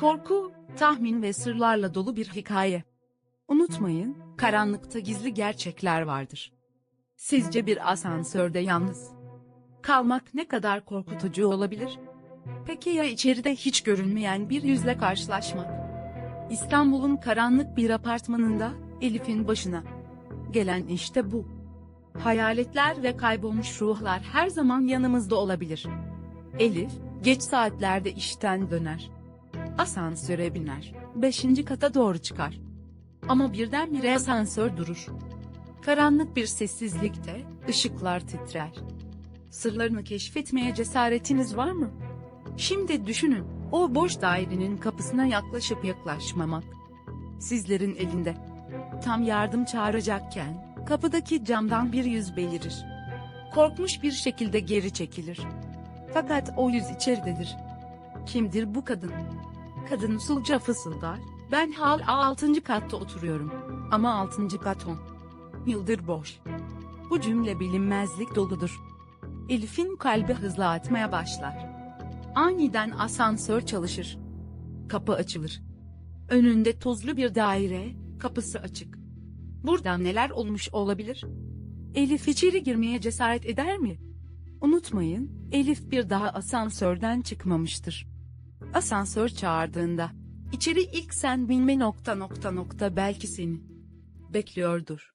Korku, tahmin ve sırlarla dolu bir hikaye. Unutmayın, karanlıkta gizli gerçekler vardır. Sizce bir asansörde yalnız kalmak ne kadar korkutucu olabilir? Peki ya içeride hiç görünmeyen bir yüzle karşılaşmak? İstanbul'un karanlık bir apartmanında Elif'in başına gelen işte bu. Hayaletler ve kaybolmuş ruhlar her zaman yanımızda olabilir. Elif, geç saatlerde işten döner. Asansöre biner. Beşinci kata doğru çıkar. Ama birdenbire asansör durur. Karanlık bir sessizlikte, ışıklar titrer. Sırlarını keşfetmeye cesaretiniz var mı? Şimdi düşünün, o boş dairenin kapısına yaklaşıp yaklaşmamak. Sizlerin elinde. Tam yardım çağıracakken, kapıdaki camdan bir yüz belirir. Korkmuş bir şekilde geri çekilir. Fakat o yüz içeridedir. Kimdir bu kadın? Kadın usulca fısıldar. Ben hala altıncı katta oturuyorum. Ama altıncı kat on. Yıldır boş. Bu cümle bilinmezlik doludur. Elif'in kalbi hızla atmaya başlar. Aniden asansör çalışır. Kapı açılır. Önünde tozlu bir daire, kapısı açık. Burada neler olmuş olabilir? Elif içeri girmeye cesaret eder mi? Unutmayın, Elif bir daha asansörden çıkmamıştır. Asansör çağırdığında, içeri ilk sen bilme nokta nokta nokta belki seni bekliyordur.